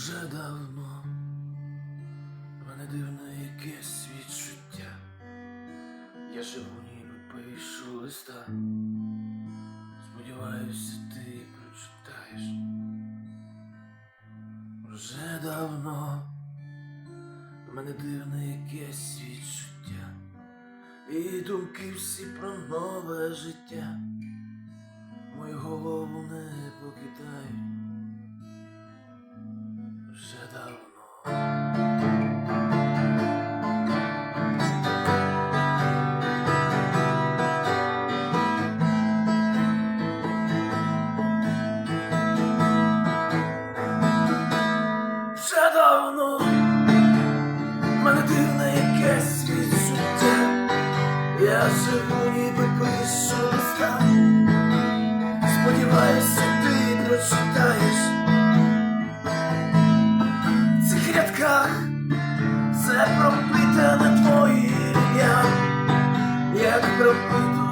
Вже давно мене дивне якесь відчуття. Я живу ніби пишу листа. Сподіваюся, ти прочитаєш. Вже давно мене дивне якесь відчуття. І думки всі про нове життя. Мою голову не покидають вже давно. Вже давно мене дивне якесь відчуття, я живу, ніби пишу листа, сподіваюся, ти прочитаєш. de propósito